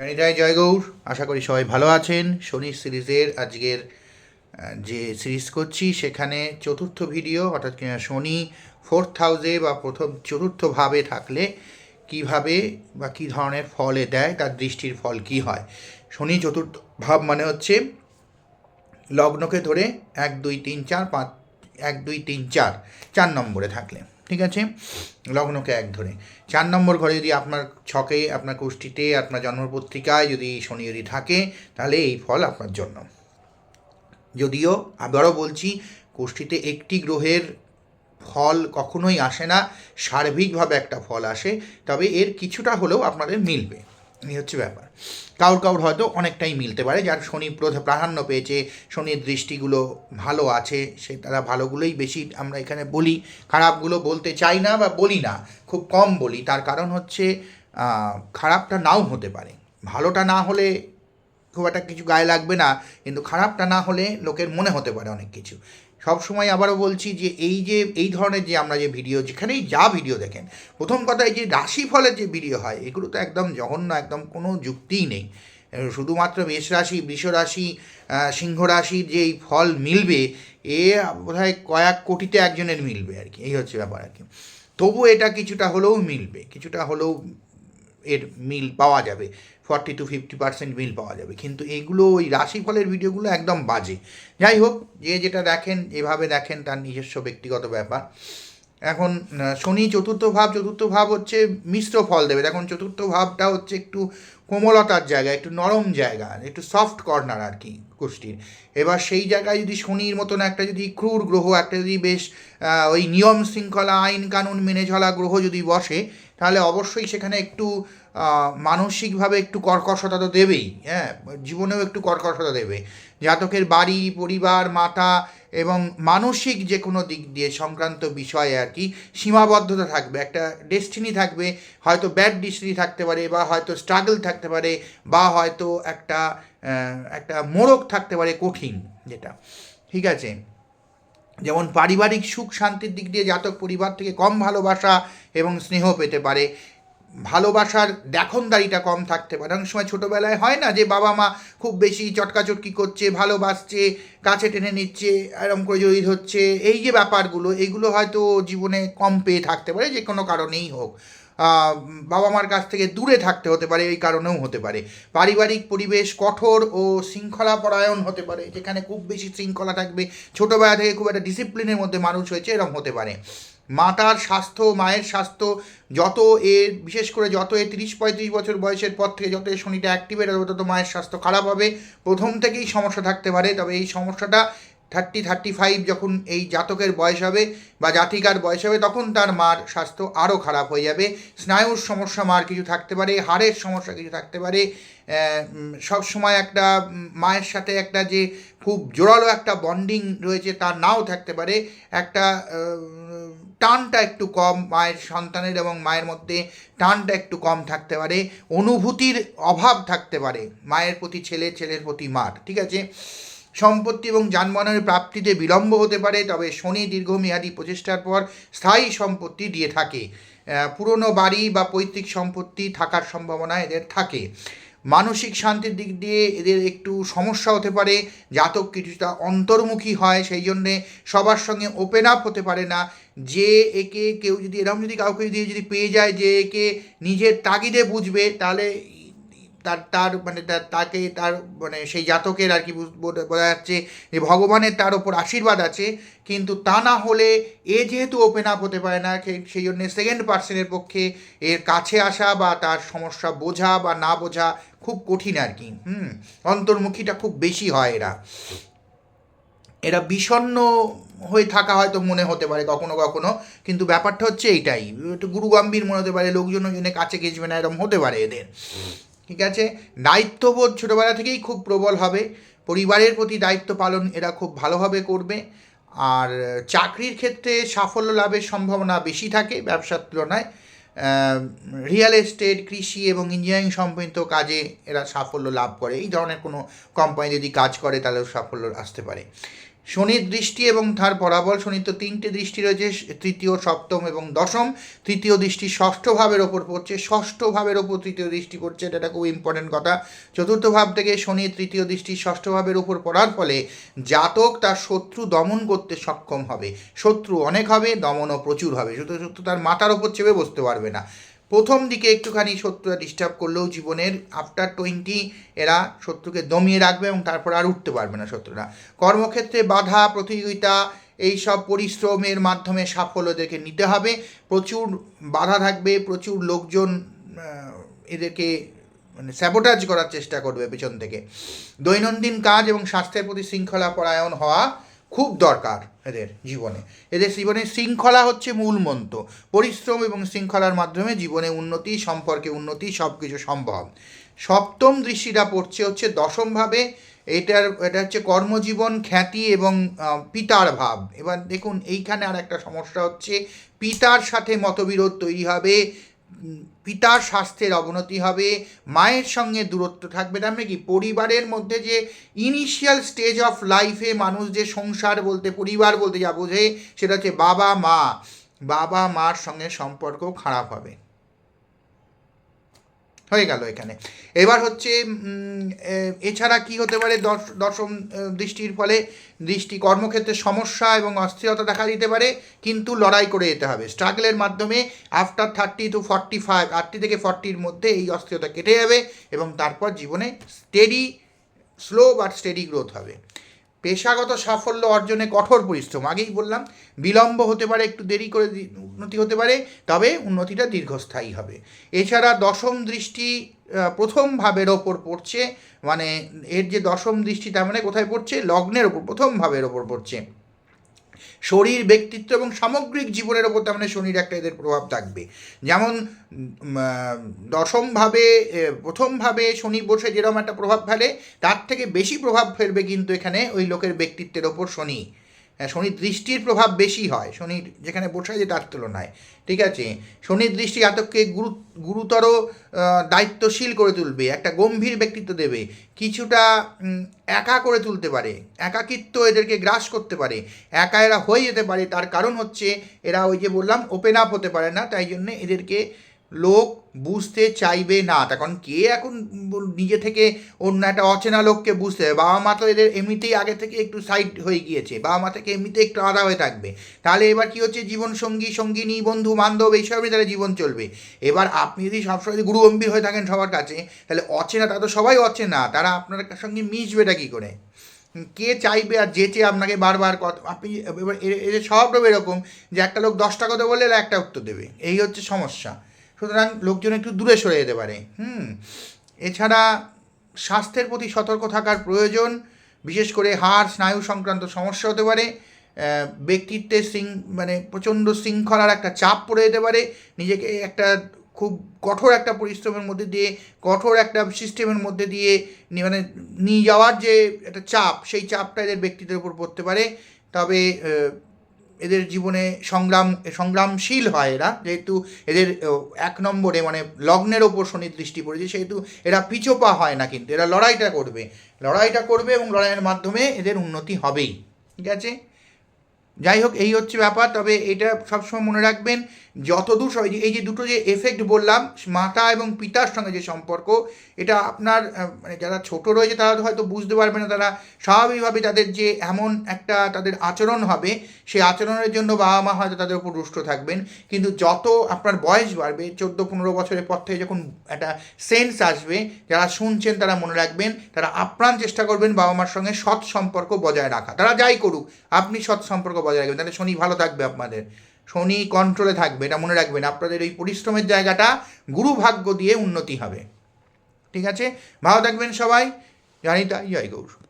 জয় জয় গৌর। আশা করি সবাই ভালো আছেন। শনি সিরিজের আজকের যে সিরিজ করছি, সেখানে চতুর্থ ভিডিও, অর্থাৎ কিনা শনি ফোর্থ হাউসে বা প্রথম চতুর্থ ভাবে থাকলে কীভাবে বা কী ধরনের ফলে দেয়, তার দৃষ্টির ফল কি হয়। শনি চতুর্থ ভাব মানে হচ্ছে লগ্নকে ধরে এক, দুই, তিন, চার, পাঁচ, এক, দুই, তিন, চার চার নম্বরে থাকলে। ঠিক আছে? লগ্নকে এক ধরে। চার নম্বর ঘরে যদি আপনার ছকে, আপনার কুষ্টিতে আপনার জন্মপত্রিকায় যদি শনি যদি থাকে, তাহলে এই ফল আপনার জন্য। যদিও আবারও বলছি কুষ্টিতে একটি গ্রহের ফল কখনোই আসে না, সার্বিকভাবে একটা ফল আসে, তবে এর কিছুটা হলেও আপনাদের মিলবে। এই হচ্ছে ব্যাপার। কাউর কাউর হয়তো অনেকটাই মিলতে পারে, যার শনি প্রধা প্রাধান্য পেয়েছে, শনির দৃষ্টিগুলো ভালো আছে, সে তারা ভালোগুলোই বেশি আমরা এখানে বলি, খারাপগুলো বলতে চাই না বা বলি না, খুব কম বলি। তার কারণ হচ্ছে খারাপটা নাও হতে পারে। ভালোটা না হলে খুব একটা কিছু গায়ে লাগবে না, কিন্তু খারাপটা না হলে লোকের মনে হতে পারে অনেক কিছু। সব সময় আবারও বলছি যে এই যে, এই ধরনের যে আমরা যে ভিডিও, যেখানেই যা ভিডিও দেখেন, প্রথম কথা এই যে রাশিফলের যে ভিডিও হয়, এগুলো তো একদম জঘন্য, একদম কোনো যুক্তিই নেই। শুধুমাত্র মেষ রাশি বৃষ রাশি সিংহ রাশির যে এই ফল মিলবে, এ বোধহয় কয়েক কোটিতে একজনের মিলবে আর কি। এই হচ্ছে ব্যাপার আর কি। তবু এটা কিছুটা হলেও মিলবে, কিছুটা হলেও এর মিল পাওয়া যাবে। ফর্টি টু ফিফটি পার্সেন্ট মিল পাওয়া যাবে। কিন্তু এইগুলো ওই রাশিফলের ভিডিওগুলো একদম বাজে। যাই হোক, যে যেটা দেখেন, এভাবে দেখেন, তার নিজস্ব ব্যক্তিগত ব্যাপার। এখন শনি চতুর্থ ভাব চতুর্থ ভাব হচ্ছে মিশ্র ফল দেবে। এখন চতুর্থ ভাবটা হচ্ছে একটু কোমলতার জায়গা, একটু নরম জায়গা, একটু সফট কর্নার আর কি কুষ্টির এবার সেই জায়গায় যদি শনির মতন একটা যদি ক্রূর গ্রহ, একটা যদি বেশ ওই নিয়ম শৃঙ্খলা, আইন কানুন মেনে চলা গ্রহ যদি বসে তাহলে অবশ্যই সেখানে একটু মানসিকভাবে একটু কর্কশতা তো দেবেই হ্যাঁ জীবনেও একটু কর্কশতা দেবে। জাতকের বাড়ি, পরিবার, মাতা এবং মানসিক যে কোনো দিক দিয়ে সংক্রান্ত বিষয়ে আর কি, সীমাবদ্ধতা থাকবে, একটা ডেস্টিনি থাকবে, হয়তো ব্যাড ডিস্টিনি থাকতে পারে বা হয়তো স্ট্রাগল থাকতে পারে বা হয়তো একটা একটা মোড়ক থাকতে পারে কঠিন যেটা, ঠিক আছে? যেমন পারিবারিক সুখ শান্তির দিক দিয়ে জাতক পরিবার থেকে কম ভালোবাসা এবং স্নেহ পেতে পারে। ভালোবাসার দেখনদারিটা কম থাকতে পারে। অনেক সময় ছোটোবেলায় হয় না যে বাবা মা খুব বেশি চটকাচটকি করছে, ভালোবাসছে, কাছে টেনে নিচ্ছে, এরম করে জড়িত হচ্ছে এই যে ব্যাপারগুলো এইগুলো হয়তো জীবনে কম পেয়ে থাকতে পারে, যে কোনো কারণেই হোক। বাবা মার কাছ থেকে দূরে থাকতে হতে পারে, এই কারণেও হতে পারে। পারিবারিক পরিবেশ কঠোর ও শৃঙ্খলা পরায়ণ হতে পারে, যেখানে খুব বেশি শৃঙ্খলা থাকবে। ছোটোবেলা থেকে খুব একটা ডিসিপ্লিনের মধ্যে মানুষ হয়েছে, এরকম হতে পারে। মাতার স্বাস্থ্য, মায়ের স্বাস্থ্য, যত এর বিশেষ করে যত এ তিরিশ, পঁয়ত্রিশ বছর বয়সের পর থেকে যত এ শনিটা অ্যাক্টিভেট হবে তত মায়ের স্বাস্থ্য খারাপ হবে। প্রথম থেকেই সমস্যা থাকতে পারে, তবে এই সমস্যাটা থার্টি থার্টি ফাইভ যখন এই জাতকের বয়স হবে বা জাতিকার বয়স হবে, তখন তার মার স্বাস্থ্য আরও খারাপ হয়ে যাবে। স্নায়ুর সমস্যা মার কিছু থাকতে পারে, হাড়ের সমস্যা কিছু থাকতে পারে। সব সময় একটা মায়ের সাথে একটা যে খুব জোরালো একটা বন্ডিং রয়েছে তা নাও থাকতে পারে। একটা টানটা একটু কম মায়ের সন্তানের এবং মায়ের মধ্যে টানটা একটু কম থাকতে পারে। অনুভূতির অভাব থাকতে পারে মায়ের প্রতি ছেলে, ছেলের প্রতি মার, ঠিক আছে? সম্পত্তি এবং যানবাহনের প্রাপ্তিতে বিলম্ব হতে পারে, তবে শনি দীর্ঘমেয়াদী প্রচেষ্টার পর স্থায়ী সম্পত্তি দিয়ে থাকে। পুরনো বাড়ি বা পৈতৃক সম্পত্তি থাকার সম্ভাবনা এদের থাকে। মানসিক শান্তির দিক দিয়ে এদের একটু সমস্যা হতে পারে, জাতক কিছুটা অন্তর্মুখী হয়, সেই জন্যে সবার সঙ্গে ওপেন আপ হতে পারে না। যে একে কেউ যদি এরকম যদি কাউকে যদি যদি পেয়ে যায় যে একে নিজের তাগিদে বুঝবে, তাহলে তার তার মানে তাকে তার মানে সেই জাতকের আর কি বুঝ- যাচ্ছে যে ভগবানের তার ওপর আশীর্বাদ আছে, কিন্তু তা না হলে এ যেহেতু ওপেন আপ হতে পারে না সেই জন্য সেকেন্ড পার্সনের পক্ষে এর কাছে আসা বা তার সমস্যা বোঝা বা না বোঝা খুব কঠিন আর কি, হুম, অন্তর্মুখীটা খুব বেশি হয় এরা। এরা বিষণ্ণ হয়ে থাকা হয়তো মনে হতে পারে কখনো কখনো, কিন্তু ব্যাপারটা হচ্ছে এইটাই, একটু গুরুগম্ভীর মনে হতে পারে, লোকজন জন্য কাছে ঘেঁচবে না, এরকম হতে পারে এদের। ঠিক আছে? দায়িত্ববোধ ছোটোবেলা থেকেই খুব প্রবল হবে। পরিবারের প্রতি দায়িত্ব পালন এরা খুব ভালোভাবে করবে। আর চাকরির ক্ষেত্রে সাফল্য লাভের সম্ভাবনা বেশি থাকে ব্যবসার তুলনায়। রিয়েল এস্টেট কৃষি এবং ইঞ্জিনিয়ারিং সম্পর্কিত কাজে এরা সাফল্য লাভ করে। এই ধরনের কোনো কোম্পানি যদি কাজ করে তাহলেও সাফল্য আসতে পারে। শনির দৃষ্টি এবং তার পরাবল শনির তো তিনটে দৃষ্টি রয়েছে, তৃতীয়, সপ্তম এবং দশম। তৃতীয় দৃষ্টি ষষ্ঠ ভাবের ওপর পড়ছে, ষষ্ঠ ভাবের ওপর তৃতীয় দৃষ্টি পড়ছে, এটা একটা খুব ইম্পর্টেন্ট কথা। চতুর্থ ভাব থেকে শনির তৃতীয় দৃষ্টি ষষ্ঠ ভাবের ওপর পড়ার ফলে জাতক তার শত্রু দমন করতে সক্ষম হবে। শত্রু অনেক হবে, দমনও প্রচুর হবে। শুধু শত্রু তার মাথার ওপর চেপে বসতে পারবে না। প্রথম দিকে একটুখানি শত্রুরা ডিস্টার্ব করলেও জীবনের আফটার টোয়েন্টি এরা শত্রুকে দমিয়ে রাখবে এবং তারপর আর উঠতে পারবে না শত্রুরা। কর্মক্ষেত্রে বাধা, প্রতিযোগিতা এই সব পরিশ্রমের মাধ্যমে সাফল্য এদেরকে নিতে হবে। প্রচুর বাধা থাকবে, প্রচুর লোকজন এদেরকে মানে স্যাবোটাজ করার চেষ্টা করবে পেছন থেকে। দৈনন্দিন কাজ এবং স্বাস্থ্যের প্রতি শৃঙ্খলা পরায়ণ হওয়া খুব দরকার এদের জীবনে। এদের জীবনে শৃঙ্খলা হচ্ছে মূল মন্ত্র। পরিশ্রম এবং শৃঙ্খলার মাধ্যমে জীবনে উন্নতি, সম্পর্কে উন্নতি সব কিছু সম্ভব। সপ্তম দৃষ্টিটা পড়ছে হচ্ছে দশমভাবে এটার, এটা হচ্ছে কর্মজীবন, খ্যাতি এবং পিতার ভাব। এবার দেখুন, এইখানে আর একটা সমস্যা হচ্ছে, পিতার সাথে মতবিরোধ তৈরি হবে। পিতার স্বাস্থ্যের অবনতি হবে, মায়ের সঙ্গে দূরত্ব থাকবে। তার মানে কি? পরিবারের মধ্যে যে ইনিশিয়াল স্টেজ অফ লাইফে মানুষ যে সংসার বলতে, পরিবার বলতে যা বোঝে, সেটা হচ্ছে বাবা মা বাবা মার সঙ্গে সম্পর্ক খারাপ হবে। হয়ে গেল এখানে। এবার হচ্ছে এছাড়া কি হতে পারে? দশ দশম দৃষ্টির ফলে দৃষ্টি কর্মক্ষেত্রে সমস্যা এবং অস্থিরতা দেখা দিতে পারে, কিন্তু লড়াই করে যেতে হবে। স্ট্রাগলের মাধ্যমে after thirty two forty five আটটি থেকে ফর্টির মধ্যে এই অস্থিরতা কেটে যাবে এবং তারপর জীবনে steady slow but steady growth হবে। পেশাগত সাফল্য অর্জনে কঠোর পরিশ্রম। আগেই বললাম, বিলম্ব হতে পারে, একটু দেরি করে উন্নতি হতে পারে, তবে উন্নতিটা দীর্ঘস্থায়ী হবে। এছাড়া দশম দৃষ্টি প্রথম ভাবের ওপর পড়ছে মানে এর যে দশম দৃষ্টি, তার মানে কোথায় পড়ছে? লগ্নের ওপর, প্রথম ভাবের ওপর পড়ছে। শরীর, ব্যক্তিত্ব এবং সামগ্রিক জীবনের ওপর তার মানে শনির একটা এদের প্রভাব থাকবে। যেমন দশমভাবে প্রথমভাবে শনি বসে যেরকম একটা প্রভাব ফেলে, তার থেকে বেশি প্রভাব ফেলবে কিন্তু এখানে ওই লোকের ব্যক্তিত্বের ওপর শনি। শনির দৃষ্টির প্রভাব বেশি হয়। শনির যেখানে বসে যে তার তুলনায়, ঠিক আছে? শনির দৃষ্টি জাতককে গুরু, গুরুতর দায়িত্বশীল করে তুলবে, একটা গম্ভীর ব্যক্তিত্ব দেবে, কিছুটা একা করে তুলতে পারে, একাকিত্ব এদেরকে গ্রাস করতে পারে, একা এরা হয়ে যেতে পারে, তার কারণ হচ্ছে এরা ওই যে বললাম ওপেন আপ হতে পারে না, তাই জন্যে এদেরকে লোক বুঝতে চাইবে না। তার কারণ কে এখন নিজে থেকে অন্য একটা অচেনা লোককে বুঝতে হবে? বাবা মা তো এদের এমনিতেই আগে থেকে একটু সাইড হয়ে গিয়েছে। বাবা মা থেকে এমনিতে একটু আলাদা হয়ে থাকবে। তাহলে এবার কি হচ্ছে? জীবন সঙ্গী সঙ্গিনী, বন্ধু, বান্ধব এইসবই তাহলে জীবন চলবে। এবার আপনি যদি সবসময় যদি গুরুগম্ভীর হয়ে থাকেন সবার কাছে, তাহলে অচেনা, তা তো সবাই অচেনা। তারা আপনার সঙ্গে মিশবেটা কী করে? কে চাইবে আর যেচে আপনাকে বারবার কত আপনি এবার এদের স্বভাবটা এরকম যে একটা লোক দশটা কথা বললে একটা উত্তর দেবে। এই হচ্ছে সমস্যা। সুতরাং লোকজন একটু দূরে সরে যেতে পারে। হুম। এছাড়া স্বাস্থ্যের প্রতি সতর্ক থাকার প্রয়োজন, বিশেষ করে হাড়, স্নায়ু সংক্রান্ত সমস্যা হতে পারে ব্যক্তিত্বের শৃং মানে প্রচণ্ড শৃঙ্খলার একটা চাপ পড়ে যেতে পারে, নিজেকে একটা খুব কঠোর একটা পরিশ্রমের মধ্যে দিয়ে, কঠোর একটা সিস্টেমের মধ্যে দিয়ে মানে নিয়ে যাওয়ার যে একটা চাপ, সেই চাপটা এদের ব্যক্তিত্বের উপর পড়তে পারে। তবে এদের জীবনে সংগ্রাম, সংগ্রামশীল হয় এরা। যেহেতু এদের এক নম্বরে মানে লগ্নের ওপর শনির দৃষ্টি পড়েছে, সেহেতু এরা পিছোপা হয় না কিন্তু, এরা লড়াইটা করবে। লড়াইটা করবে এবং লড়াইয়ের মাধ্যমে এদের উন্নতি হবেই। ঠিক আছে? যাই হোক, এই হচ্ছে ব্যাপার। তবে এটা সবসময় মনে রাখবেন যতদূর এই যে দুটো যে এফেক্ট বললাম, মাতা এবং পিতার সঙ্গে যে সম্পর্ক, এটা আপনার মানে যারা ছোট রয়েছে, তারা হয়তো বুঝতে পারবে না, তারা স্বাভাবিকভাবে তাদের যে এমন একটা তাদের আচরণ হবে, সেই আচরণের জন্য বাবা মা হয়তো তাদের উপর রুষ্ট থাকবেন। কিন্তু যত আপনার বয়স বাড়বে, চোদ্দ পনেরো বছরের পর থেকে যখন একটা সেন্স আসবে, যারা শুনছেন, তারা মনে রাখবেন, তারা আপ্রাণ চেষ্টা করবেন বাবা মার সঙ্গে সৎ সম্পর্ক বজায় রাখা। তারা যাই করুক, আপনি সৎ সম্পর্ক বজায় রাখবেন। তাহলে শনি ভালো থাকবে আপনাদের। শনি কন্ট্রোলে থাকবে, এটা মনে রাখবেন। আপনাদের ওই পরিশ্রমের জায়গাটা গুরু ভাগ্য দিয়ে উন্নতি হবে। ঠিক আছে? ভালো থাকবেন সবাই। জানি তাই জয় গৌর।